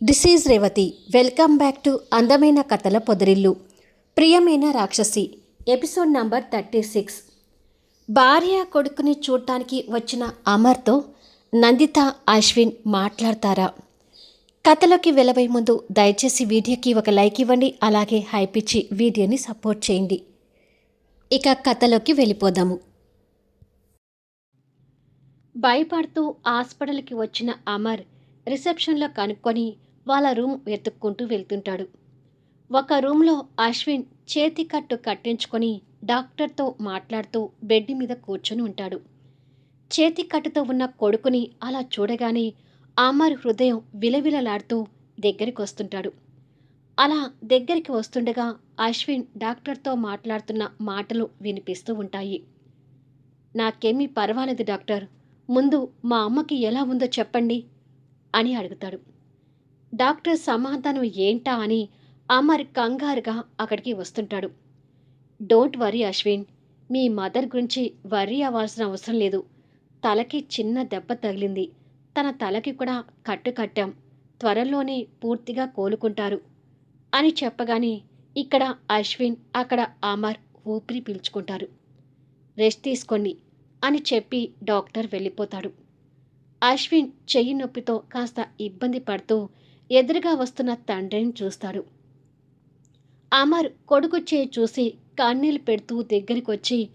This is Revathi welcome back to అందమైన కథల పొదరిల్లు. ప్రియమైన రాక్షసి ఎపిసోడ్ నంబర్ థర్టీ సిక్స్. భార్య కొడుకుని చూడటానికి వచ్చిన అమర్తో నందిత అశ్విన్ మాట్లాడతారా? కథలోకి వెళ్ళబోయే ముందు దయచేసి వీడియోకి ఒక లైక్ ఇవ్వండి అలాగే హైప్ ఇచ్చి వీడియోని సపోర్ట్ చేయండి. ఇక కథలోకి వెళ్ళిపోదాము. భయపడుతూ హాస్పిటల్కి వచ్చిన అమర్ రిసెప్షన్లో కనుక్కొని వాళ్ళ రూమ్ వెతుక్కుంటూ వెళ్తుంటాడు. ఒక రూమ్లో అశ్విన్ చేతి కట్టు కట్టించుకొని డాక్టర్తో మాట్లాడుతూ బెడ్ మీద కూర్చొని ఉంటాడు. చేతి కట్టుతో ఉన్న కొడుకుని అలా చూడగానే అమర్ హృదయం విలవిలలాడుతూ దగ్గరికి వస్తుంటాడు. అలా దగ్గరికి వస్తుండగా అశ్విన్ డాక్టర్తో మాట్లాడుతున్న మాటలు వినిపిస్తూ ఉంటాయి. నాకేమీ పర్వాలేదు డాక్టర్. ముందు మా అమ్మకి ఎలా ఉందో చెప్పండి అని అడుగుతాడు. డాక్టర్ సమాధానం ఏంటా అని అమర్ కంగారుగా అక్కడికి వస్తుంటాడు. డోంట్ వరీ అశ్విన్ మీ మదర్ గురించి వరీ అవ్వాల్సిన అవసరం లేదు. తలకి చిన్న దెబ్బ తగిలింది. తన తలకి కూడా కట్టు కట్టాం. త్వరలోనే పూర్తిగా కోలుకుంటారు అని చెప్పగానే ఇక్కడ అశ్విన్ అక్కడ అమర్ ఊపిరి పీల్చుకుంటారు. రెస్ట్ తీసుకోండి అని చెప్పి డాక్టర్ వెళ్ళిపోతాడు. అశ్విన్ చెయ్యి నొప్పితో కాస్త ఇబ్బంది పడుతూ ఎదురుగా వస్తున్న తండ్రిని చూస్తాడు. అమర్ కొడుకు చేయి చూసి కన్నీళ్ళు పెడుతూ దగ్గరికి వచ్చి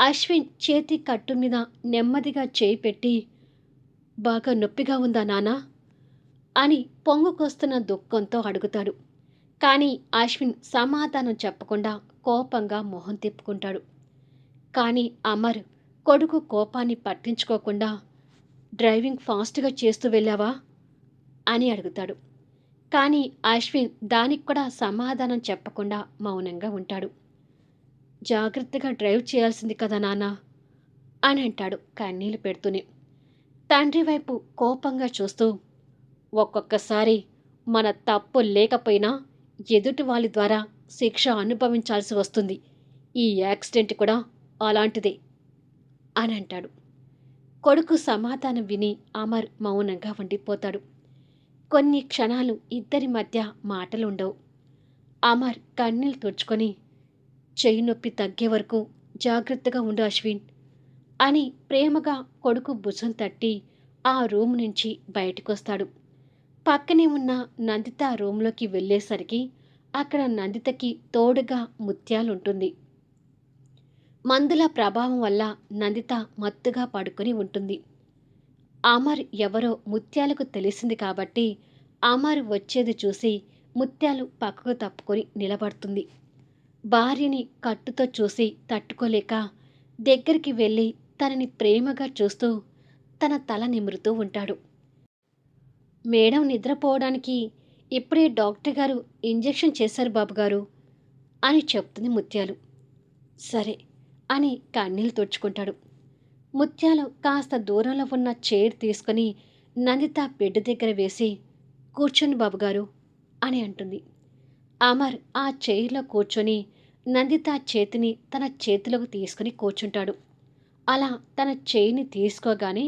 అశ్విన్ చేతి కట్టు మీద నెమ్మదిగా చేయి పెట్టి బాగా నొప్పిగా ఉందా నానా? అని పొంగుకొస్తున్న దుఃఖంతో అడుగుతాడు. కానీ అశ్విన్ సమాధానం చెప్పకుండా కోపంగా మొహం తిప్పుకుంటాడు. కానీ అమర్ కొడుకు కోపాన్ని పట్టించుకోకుండా డ్రైవింగ్ ఫాస్ట్గా చేస్తూ వెళ్ళావా? అని అడుగుతాడు. కానీ అశ్విన్ దానికి కూడా సమాధానం చెప్పకుండా మౌనంగా ఉంటాడు. జాగ్రత్తగా డ్రైవ్ చేయాల్సింది కదా నాన్న? అని అంటాడు కన్నీళ్ళు పెడుతూనే. తండ్రి వైపు కోపంగా చూస్తూ ఒక్కొక్కసారి మన తప్పు లేకపోయినా ఎదుటి వాళ్ళ ద్వారా శిక్ష అనుభవించాల్సి వస్తుంది. ఈ యాక్సిడెంట్ కూడా అలాంటిదే అని అంటాడు. కొడుకు సమాధానం విని అమర్ మౌనంగా ఉండిపోతాడు. కొన్ని క్షణాలు ఇద్దరి మధ్య మాటలుండవు. అమర్ కన్నీళ్ళు తుడుచుకొని చెయ్యి నొప్పి తగ్గే వరకు జాగ్రత్తగా ఉండు అశ్విన్ అని ప్రేమగా కొడుకు భుజం తట్టి ఆ రూమ్ నుంచి బయటకొస్తాడు. పక్కనే ఉన్న నందిత రూమ్లోకి వెళ్ళేసరికి అక్కడ నందితకి తోడుగా ముత్యాలుంటుంది. మందుల ప్రభావం వల్ల నందిత మత్తుగా పడుకొని ఉంటుంది. ఆమార్ ఎవరో ముత్యాలకు తెలిసింది కాబట్టి ఆమారు వచ్చేది చూసి ముత్యాలు పక్కకు తప్పుకొని నిలబడుతుంది. భార్యని కట్టుతో చూసి తట్టుకోలేక దగ్గరికి వెళ్ళి తనని ప్రేమగా చూస్తూ తన తల నిమురుతూ ఉంటాడు. మేడం నిద్రపోవడానికి ఇప్పుడే డాక్టర్ గారు ఇంజెక్షన్ చేశారు బాబుగారు అని చెప్తుంది ముత్యాలు. సరే అని కన్నీళ్ళు తుడుచుకుంటాడు. ముత్యాలు కాస్త దూరంలో ఉన్న చైర్ తీసుకుని నందిత బెడ్ దగ్గర వేసి కూర్చొని బాబుగారు అని అంటుంది. అమర్ ఆ చైర్లో కూర్చొని నందిత చేతిని తన చేతిలోకి తీసుకుని కూర్చుంటాడు. అలా తన చేయిని తీసుకోగానే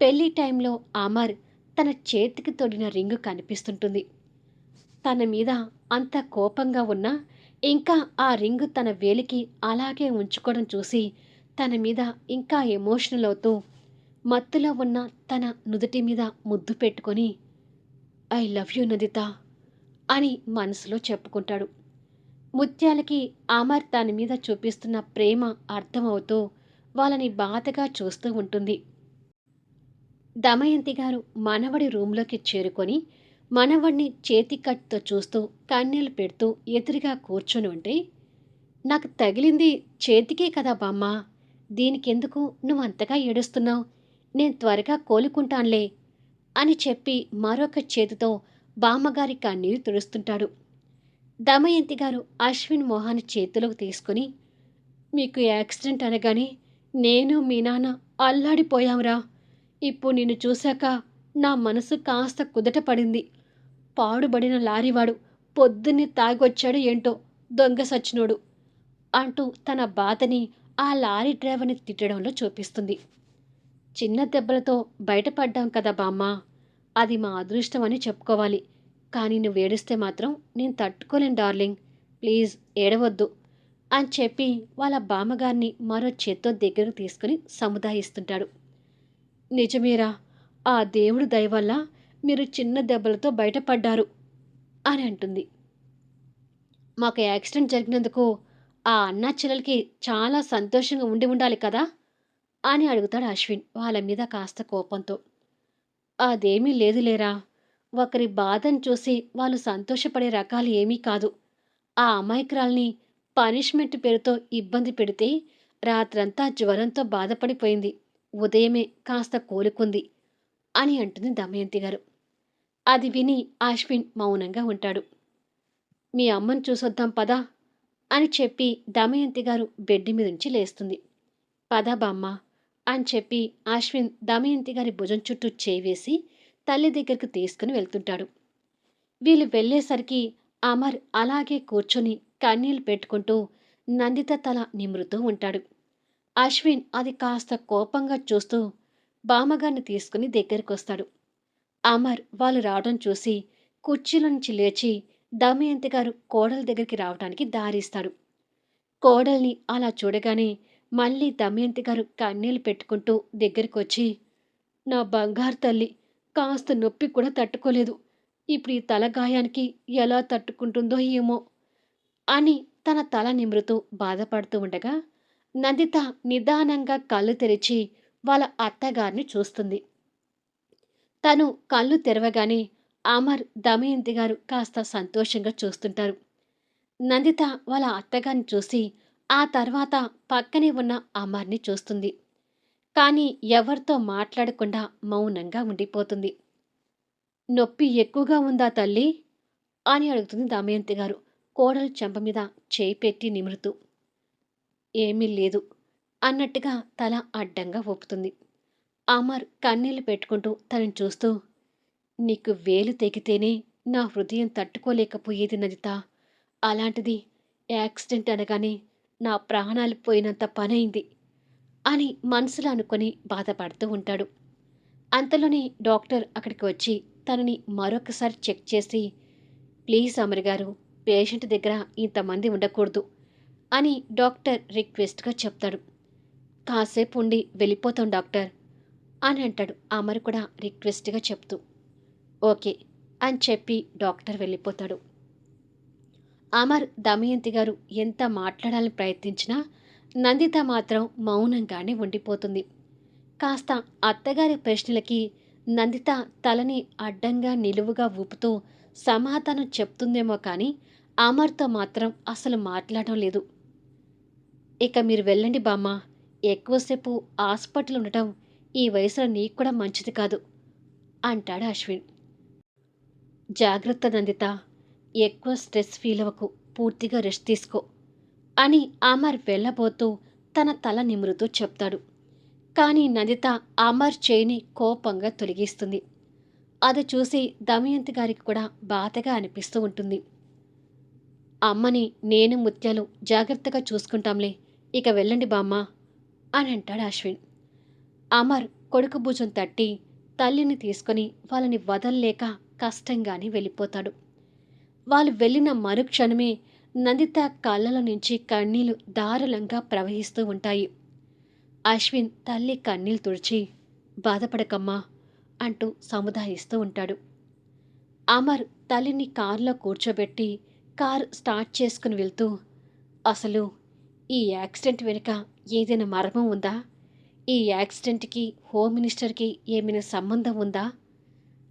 పెళ్ళి టైంలో అమర్ తన చేతికి తొడిన రింగు కనిపిస్తుంటుంది. తన మీద అంత కోపంగా ఉన్నా ఇంకా ఆ రింగు తన వేలికి అలాగే ఉంచుకోవడం చూసి తన మీద ఇంకా ఎమోషనల్ అవుతూ మత్తులో ఉన్న తన నుదుటి మీద ముద్దు పెట్టుకొని ఐ లవ్ యూ నదిత అని మనసులో చెప్పుకుంటాడు. ముత్యాలకి అమర్ తన మీద చూపిస్తున్న ప్రేమ అర్థమవుతూ వాళ్ళని బాధగా చూస్తూ ఉంటుంది. దమయంతి గారు మనవడి రూంలోకి చేరుకొని మనవడిని చేతికట్టుతో చూస్తూ కన్నీళ్ళు పెడుతూ ఎదురుగా కూర్చొని ఉంటే నాకు తగిలింది చేతికే కదా బామ్మ దీనికెందుకు నువ్వు అంతగా ఏడుస్తున్నావు? నేను త్వరగా కోలుకుంటాన్లే అని చెప్పి మరొక చేతితో బామ్మగారి కన్నీరు తుడుస్తుంటాడు. దమయంతి గారు అశ్విన్ మోహాన్ని చేతిలోకి తీసుకుని మీకు యాక్సిడెంట్ అనగానే నేను మీ నాన్న అల్లాడిపోయాంరా. ఇప్పుడు నిన్ను చూశాక నా మనసు కాస్త కుదట పడింది. పాడుబడిన లారీవాడు పొద్దున్నే తాగొచ్చాడు ఏంటో దొంగ సచ్చినోడు అంటూ తన బాధని ఆ లారీ డ్రైవర్ని తిట్టడంలో చూపిస్తుంది. చిన్న దెబ్బలతో బయటపడ్డాం కదా బామ్మ. అది మా అదృష్టం అని చెప్పుకోవాలి. కానీ నువ్వు ఏడిస్తే మాత్రం నేను తట్టుకోలేను డార్లింగ్. ప్లీజ్ ఏడవద్దు అని చెప్పి వాళ్ళ బామ్మగారిని మరో చేత్తో దగ్గరకు తీసుకుని సముదాయిస్తుంటాడు. నిజమేరా ఆ దేవుడు దయ వల్ల మీరు చిన్న దెబ్బలతో బయటపడ్డారు అని అంటుంది. మాకు యాక్సిడెంట్ జరిగినందుకు ఆ అన్నా చెల్లెలకి చాలా సంతోషంగా ఉండి ఉండాలి కదా? అని అడుగుతాడు అశ్విన్ వాళ్ళ మీద కాస్త కోపంతో. అదేమీ లేదు లేరా. ఒకరి బాధను చూసి వాళ్ళు సంతోషపడే రకాలు ఏమీ కాదు. ఆ అమాయకురాల్ని పనిష్మెంట్ పేరుతో ఇబ్బంది పెడితే రాత్రంతా జ్వరంతో బాధపడిపోయింది. ఉదయమే కాస్త కోలుకుంది అని అంటుంది దమయంతి గారు. అది విని అశ్విన్ మౌనంగా ఉంటాడు. మీ అమ్మను చూసొద్దాం పదా? అని చెప్పి దమయంతి గారు బెడ్డి మీద నుంచి లేస్తుంది. పద బామ్మ అని చెప్పి అశ్విన్ దమయంతి గారి భుజం చుట్టూ చేవేసి తల్లి దగ్గరకు తీసుకుని వెళ్తుంటాడు. వీళ్ళు వెళ్ళేసరికి అమర్ అలాగే కూర్చొని కన్నీళ్ళు పెట్టుకుంటూ నందిత తల నిమురుతూ ఉంటాడు. అశ్విన్ అది కాస్త కోపంగా చూస్తూ బామ్మగారిని తీసుకుని దగ్గరికి వస్తాడు అమర్ వాళ్ళు రావడం చూసి కుర్చీల నుంచి లేచి దమయంతి గారు కోడల దగ్గరికి రావడానికి దారిస్తాడు. కోడల్ని అలా చూడగానే మళ్ళీ దమయంతి గారు కన్నీళ్ళు పెట్టుకుంటూ దగ్గరికి వచ్చి నా బంగారు తల్లి కాస్త నొప్పి కూడా తట్టుకోలేదు. ఇప్పుడు ఈ తల గాయానికి ఎలా తట్టుకుంటుందో ఏమో అని తన తల నిమురుతూ బాధపడుతూ ఉండగా నందిత నిదానంగా కళ్ళు తెరిచి వాళ్ళ అత్తగారిని చూస్తుంది. తను కళ్ళు తెరవగానే అమర్ దమయంతి గారు కాస్త సంతోషంగా చూస్తుంటారు. నందిత వాళ్ళ అత్తగారిని చూసి ఆ తర్వాత పక్కనే ఉన్న అమర్ని చూస్తుంది. కానీ ఎవరితో మాట్లాడకుండా మౌనంగా ఉండిపోతుంది. నొప్పి ఎక్కువగా ఉందా తల్లి? అని అడుగుతుంది దమయంతి గారు కోడలు చెంప మీద చేయి పెట్టి నిమురుతూ. ఏమీ లేదు అన్నట్టుగా తల అడ్డంగా ఒప్పుతుంది అమర్ కన్నీళ్ళు పెట్టుకుంటూ తనని చూస్తూ నీకు వేలు తెగితేనే నా హృదయం తట్టుకోలేకపోయేది నదిత అలాంటిది యాక్సిడెంట్ అనగానే నా ప్రాణాలు పోయినంత పనైంది అని మనసులో అనుకొని బాధపడుతూ ఉంటాడు. అంతలోనే డాక్టర్ అక్కడికి వచ్చి తనని మరొకసారి చెక్ చేసి ప్లీజ్ అమర్ గారు పేషెంట్ దగ్గర ఇంతమంది ఉండకూడదు అని డాక్టర్ రిక్వెస్ట్గా చెప్తాడు. కాసేపు ఉండి వెళ్ళిపోతాం డాక్టర్ అని అంటాడు అమర్ కూడా రిక్వెస్ట్గా చెప్తూ. ఓకే అని చెప్పి డాక్టర్ వెళ్ళిపోతాడు. అమర్ దమయంతి గారు ఎంత మాట్లాడాలని ప్రయత్నించినా నందిత మాత్రం మౌనంగానే ఉండిపోతుంది. కాస్త అత్తగారి ప్రశ్నలకి నందిత తలని అడ్డంగా నిలువుగా ఊపుతూ సమాధానం చెప్తుందేమో కానీ అమర్తో మాత్రం అసలు మాట్లాడడం లేదు. ఇక మీరు వెళ్ళండి బామ్మ ఎక్కువసేపు హాస్పిటల్ ఉండటం ఈ వయసులో నీకు కూడా మంచిది కాదు అంటాడు అశ్విన్. జాగ్రత్త నందిత ఎక్కువ స్ట్రెస్ ఫీల్ అవ్వకు పూర్తిగా రెస్ట్ తీసుకో అని అమర్ వెళ్ళబోతూ తన తల నిమురుతూ చెప్తాడు. కానీ నందిత అమర్ చేయిని కోపంగా తొలగిస్తుంది. అది చూసి దమయంతి గారికి కూడా బాధగా అనిపిస్తూ ఉంటుంది. అమ్మని నేను ముత్యాలు జాగ్రత్తగా చూసుకుంటాంలే ఇక వెళ్ళండి బామ్మ అని అంటాడు అశ్విన్. అమర్ కొడుకు భుజం తట్టి తల్లిని తీసుకొని వాళ్ళని వదల్లేక కష్టంగానే వెళ్ళిపోతాడు. వాళ్ళు వెళ్ళిన మరుక్షణమే నందిత కళ్ళల నుంచి కన్నీళ్ళు దారుణంగా ప్రవహిస్తూ ఉంటాయి. అశ్విన్ తల్లి కన్నీళ్ళు తుడిచి బాధపడకమ్మా అంటూ సముదాయిస్తూ ఉంటాడు. అమర్ తల్లిని కారులో కూర్చోబెట్టి కార్ స్టార్ట్ చేసుకుని వెళ్తూ అసలు ఈ యాక్సిడెంట్ వెనుక ఏదైనా మర్మం ఉందా? ఈ యాక్సిడెంట్కి హోమ్ మినిస్టర్కి ఏమైనా సంబంధం ఉందా?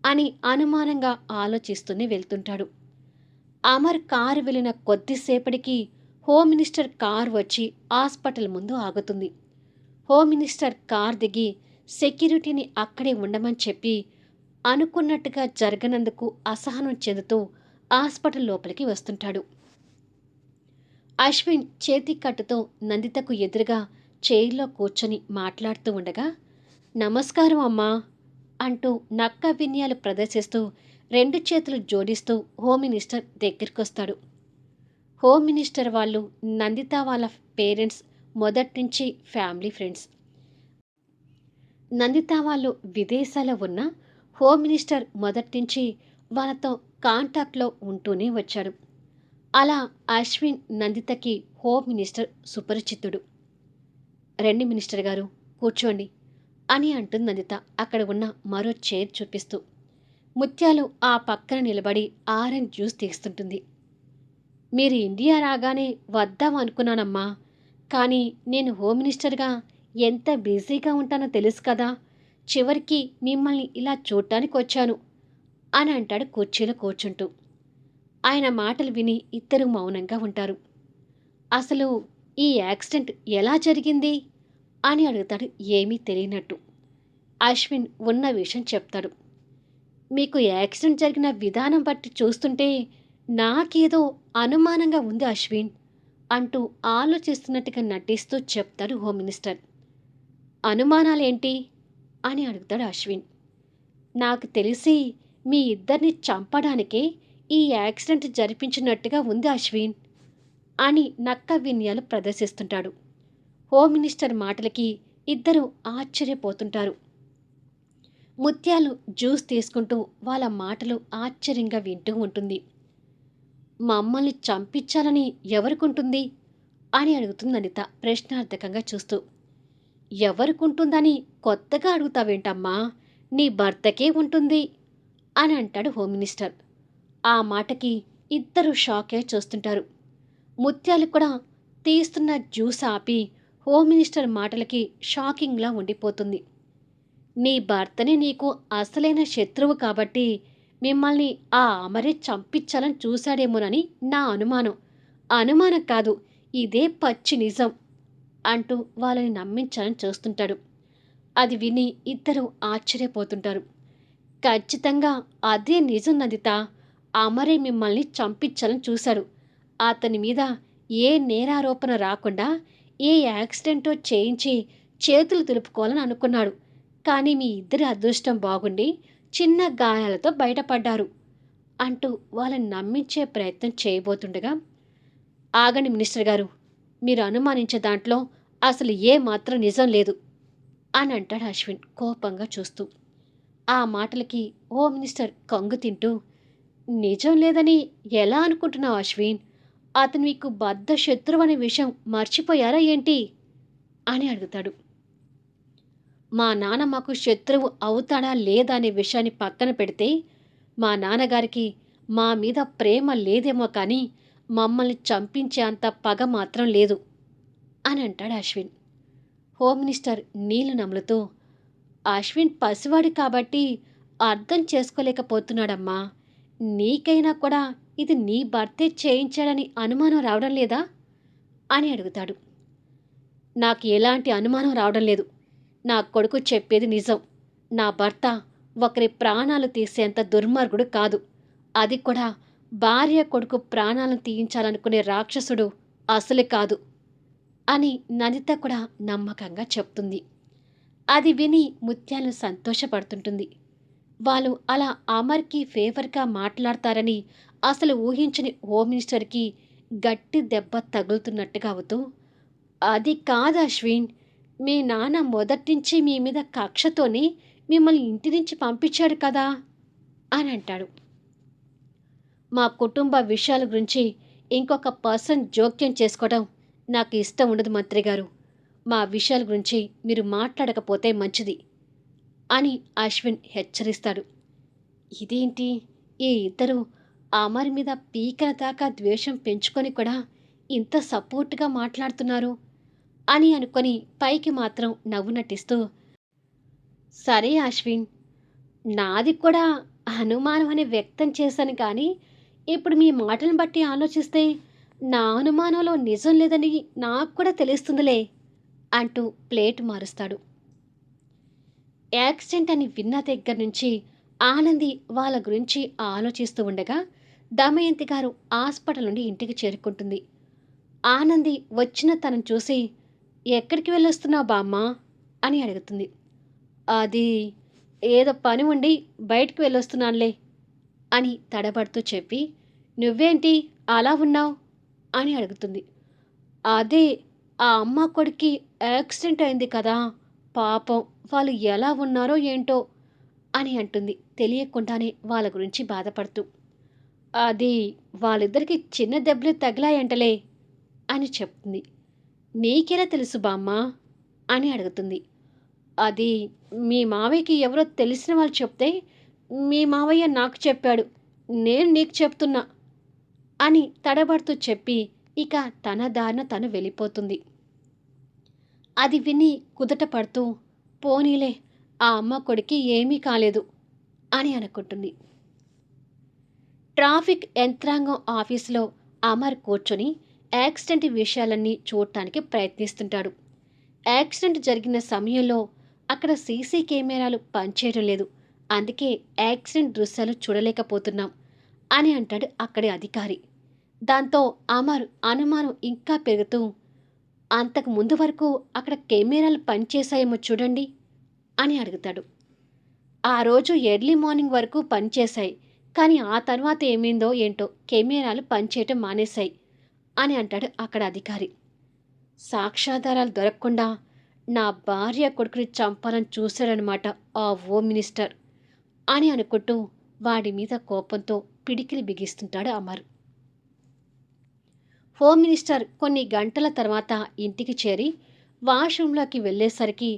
అని అనుమానంగా ఆలోచిస్తూనే వెళ్తుంటాడు. అమర్ కారు వెళ్ళిన కొద్దిసేపటికి హోమ్ మినిస్టర్ కార్ వచ్చి హాస్పిటల్ ముందు ఆగుతుంది. హోమ్ మినిస్టర్ కార్ దిగి సెక్యూరిటీని అక్కడే ఉండమని చెప్పి అనుకున్నట్టుగా జరగనందుకు అసహనం చెందుతూ హాస్పిటల్ లోపలికి వస్తుంటాడు. అశ్విన్ చేతి కట్టుతో నందితకు ఎదురుగా చైర్లో కూర్చొని మాట్లాడుతూ ఉండగా నమస్కారం అమ్మా. అంటూ నక్క విన్యాలు ప్రదర్శిస్తూ రెండు చేతులు జోడిస్తూ హోమ్ మినిస్టర్ దగ్గరికి వస్తాడు హోమ్ మినిస్టర్ వాళ్ళు నందిత వాళ్ళ పేరెంట్స్ మొదటి నుంచి ఫ్యామిలీ ఫ్రెండ్స్. నందిత వాళ్ళు విదేశాల్లో ఉన్న హోమ్ మినిస్టర్ మొదటి నుంచి వాళ్ళతో కాంటాక్ట్లో ఉంటూనే వచ్చాడు. అలా అశ్విన్ నందితకి హోమ్ మినిస్టర్ సుపరిచితుడు. రండి మినిస్టర్ గారు కూర్చోండి. అని అంటుంది నందిత అక్కడ ఉన్న మరో చైర్ చూపిస్తూ. ముత్యాలు ఆ పక్కన నిలబడి ఆరెంజ్ జ్యూస్ తీస్తుంటుంది. మీరు ఇండియా రాగానే వద్దాం అనుకున్నానమ్మా. కానీ నేను హోమ్ మినిస్టర్గా ఎంత బిజీగా ఉంటానో తెలుసు కదా. చివరికి మిమ్మల్ని ఇలా చూడటానికి వచ్చాను అని అంటాడు కుర్చీలో కూర్చుంటూ. ఆయన మాటలు విని ఇద్దరు మౌనంగా ఉంటారు. అసలు ఈ యాక్సిడెంట్ ఎలా జరిగింది? అని అడుగుతాడు. ఏమీ తెలియనట్టు. అశ్విన్ ఉన్న విషయం చెప్తాడు. మీకు యాక్సిడెంట్ జరిగిన విధానం బట్టి చూస్తుంటే నాకేదో అనుమానంగా ఉంది అశ్విన్ అంటూ ఆలోచిస్తున్నట్టుగా నటిస్తూ చెప్తాడు హోమ్ మినిస్టర్. అనుమానాలేంటి? అని అడుగుతాడు అశ్విన్. నాకు తెలిసి మీ ఇద్దరిని చంపడానికే ఈ యాక్సిడెంట్ జరిపించినట్టుగా ఉంది అశ్విన్ అని నక్క విన్యాలు ప్రదర్శిస్తుంటాడు. హోమ్ మినిస్టర్ మాటలకి ఇద్దరు ఆశ్చర్యపోతుంటారు. ముత్యాలు జ్యూస్ తీసుకుంటూ వాళ్ళ మాటలు ఆశ్చర్యంగా వింటూ ఉంటుంది. మమ్మల్ని చంపించాలని ఎవరికుంటుంది? అని అడుగుతుంది అనిత ప్రశ్నార్థకంగా చూస్తూ. ఎవరికుంటుందని కొత్తగా అడుగుతావేంటమ్మా? నీ భర్తకే ఉంటుంది అని అంటాడు హోమ్ మినిస్టర్. ఆ మాటకి ఇద్దరు షాకే చూస్తుంటారు. ముత్యాలు కూడా తీస్తున్న జ్యూస్ ఆపి హోమ్ మినిస్టర్ మాటలకి షాకింగ్లా ఉండిపోతుంది. నీ భర్తని నీకు అసలైన శత్రువు కాబట్టి మిమ్మల్ని ఆ అమరే చంపించాలని చూశాడేమోనని నా అనుమానం. అనుమానం కాదు ఇదే పచ్చి నిజం అంటూ వాళ్ళని నమ్మించాలని చూస్తుంటాడు. అది విని ఇద్దరు ఆశ్చర్యపోతుంటారు. ఖచ్చితంగా అదే నిజం నందిత. అమరే మిమ్మల్ని చంపించాలని చూశాడు. అతని మీద ఏ నేరారోపణ రాకుండా ఈ యాక్సిడెంట్ చేయించి చేతులు తెలుపుకోవాలని అనుకున్నాడు. కానీ మీ ఇద్దరి అదృష్టం బాగుండి చిన్న గాయాలతో బయటపడ్డారు అంటూ వాళ్ళని నమ్మించే ప్రయత్నం చేయబోతుండగా ఆగండి మినిస్టర్ గారు మీరు అనుమానించే దాంట్లో అసలు ఏ మాత్రం నిజం లేదు అని అంటాడు అశ్విన్ కోపంగా చూస్తూ. ఆ మాటలకి ఓ మినిస్టర్ కంగు తింటూ నిజం లేదని ఎలా అనుకుంటున్నావు అశ్విన్? అతను మీకు బద్ధ శత్రువు అనే విషయం మర్చిపోయారా ఏంటి? అని అడుగుతాడు. మా నాన్న మాకు శత్రువు అవుతాడా లేదా అనే విషయాన్ని పక్కన పెడితే మా నాన్నగారికి మా మీద ప్రేమ లేదేమో కానీ మమ్మల్ని చంపించే అంత పగ మాత్రం లేదు అని అంటాడు అశ్విన్. హోమ్ మినిస్టర్ నీళ్ళు నములుతూ అశ్విన్ పసివాడు కాబట్టి అర్థం చేసుకోలేకపోతున్నాడమ్మా. నీకైనా కూడా ఇది నీ భర్తే చేయించాడని అనుమానం రావడం లేదా? అని అడుగుతాడు. నాకు ఎలాంటి అనుమానం రావడం లేదు. నా కొడుకు చెప్పేది నిజం. నా భర్త ఒకరి ప్రాణాలు తీసేంత దుర్మార్గుడు కాదు. అది కూడా భార్య కొడుకు ప్రాణాలను తీయించాలనుకునే రాక్షసుడు అసలు కాదు అని ననిత కూడా నమ్మకంగా చెప్తుంది. అది విని ముత్యాలు సంతోషపడుతుంటుంది. వాళ్ళు అలా అమర్కి ఫేవర్గా మాట్లాడతారని అసలు ఊహించని హోమ్ మినిస్టర్కి గట్టి దెబ్బ తగులుతున్నట్టుగా అవుతూ అది కాదు అశ్విన్ మీ నాన్న మొదటి నుంచి మీ మీద కక్షతోనే మిమ్మల్ని ఇంటి నుంచి పంపించాడు కదా అని అంటాడు. మా కుటుంబ విషయాల గురించి ఇంకొక పర్సన్ జోక్యం చేసుకోవడం నాకు ఇష్టం ఉండదు మంత్రి గారు. మా విషయాల గురించి మీరు మాట్లాడకపోతే మంచిది అని అశ్విన్ హెచ్చరిస్తాడు. ఇదేంటి? ఈ ఇద్దరు అమర్ మీద పీకల దాకా ద్వేషం పెంచుకొని కూడా ఇంత సపోర్ట్గా మాట్లాడుతున్నారు అని అనుకొని పైకి మాత్రం నవ్వు నటిస్తూ సరే అశ్విన్ నాది కూడా అనుమానం అని వ్యక్తం చేశాను కానీ ఇప్పుడు మీ మాటలను బట్టి ఆలోచిస్తే నా అనుమానంలో నిజం లేదని నాకు కూడా తెలుస్తుందిలే అంటూ ప్లేట్ మారుస్తాడు. యాక్సిడెంట్ అని విన్న దగ్గర నుంచి ఆనంది వాళ్ళ గురించి ఆలోచిస్తూ ఉండగా దమయంతి గారు హాస్పిటల్ నుండి ఇంటికి చేరుకుంటుంది. ఆనంది వచ్చిన తనను చూసి ఎక్కడికి వెళ్ళొస్తున్నావు బామ్మ? అని అడుగుతుంది. అది ఏదో పని ఉండి బయటికి వెళ్ళొస్తున్నానులే అని తడబడుతూ చెప్పి నువ్వేంటి అలా ఉన్నావు? అని అడుగుతుంది. అదే ఆ అమ్మ కొడుక్కి యాక్సిడెంట్ అయింది కదా పాపం వాళ్ళు ఎలా ఉన్నారో ఏంటో అని అంటుంది. తెలియకుండానే వాళ్ళ గురించి బాధపడుతూ. అది వాళ్ళిద్దరికి చిన్న దెబ్బలు తగిలాయంటలే అని చెప్తుంది. నీకెలా తెలుసు బామ్మ? అని అడుగుతుంది. అది మీ మావయ్యకి ఎవరో తెలిసిన వాళ్ళు చెప్తే మీ మావయ్య నాకు చెప్పాడు. నేను నీకు చెప్తున్నా అని తడబడుతూ చెప్పి ఇక తన దారిన తను వెళ్ళిపోతుంది. అది విని కుదట పడుతూ పోనీలే ఆ అమ్మ కొడుకి ఏమీ కాలేదు అని అనుకుంటుంది. ట్రాఫిక్ యంత్రాంగం ఆఫీసులో అమర్ కూర్చొని యాక్సిడెంట్ విషయాలన్నీ చూడటానికి ప్రయత్నిస్తుంటాడు. యాక్సిడెంట్ జరిగిన సమయంలో అక్కడ సీసీ కెమెరాలు పనిచేయడం లేదు. అందుకే యాక్సిడెంట్ దృశ్యాలు చూడలేకపోతున్నాం అని అంటాడు అక్కడి అధికారి. దాంతో అమర్ అనుమానం ఇంకా పెరుగుతూ అంతకు ముందు వరకు అక్కడ కెమెరాలు పనిచేశాయేమో చూడండి అని అడుగుతాడు. ఆ రోజు ఎర్లీ మార్నింగ్ వరకు పనిచేశాయి. కానీ ఆ తర్వాత ఏమైందో ఏంటో కెమెరాలు పనిచేయటం మానేశాయి అని అంటాడు అక్కడ అధికారి. సాక్ష్యాధారాలు దొరకకుండా నా భార్య కొడుకుని చంపాలని చూశాడనమాట ఆ ఓ మినిస్టర్ అని అనుకుంటూ వాడి మీద కోపంతో పిడికిలి బిగిస్తుంటాడు అమర్. హోమ్ మినిస్టర్ కొన్ని గంటల తర్వాత ఇంటికి చేరి వాష్రూంలోకి వెళ్ళేసరికి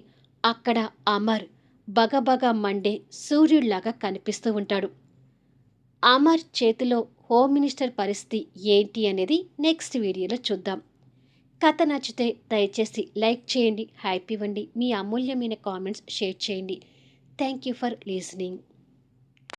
అక్కడ అమర్ బగబగ మండే సూర్యుడిలాగా కనిపిస్తూ ఉంటాడు. అమర్ చేతిలో హోమ్ మినిస్టర్ పరిస్థితి ఏంటి అనేది నెక్స్ట్ వీడియోలో చూద్దాం. కథ నచ్చితే దయచేసి లైక్ చేయండి హ్యాపీ ఇవ్వండి మీ అమూల్యమైన కామెంట్స్ షేర్ చేయండి. Thank you for listening.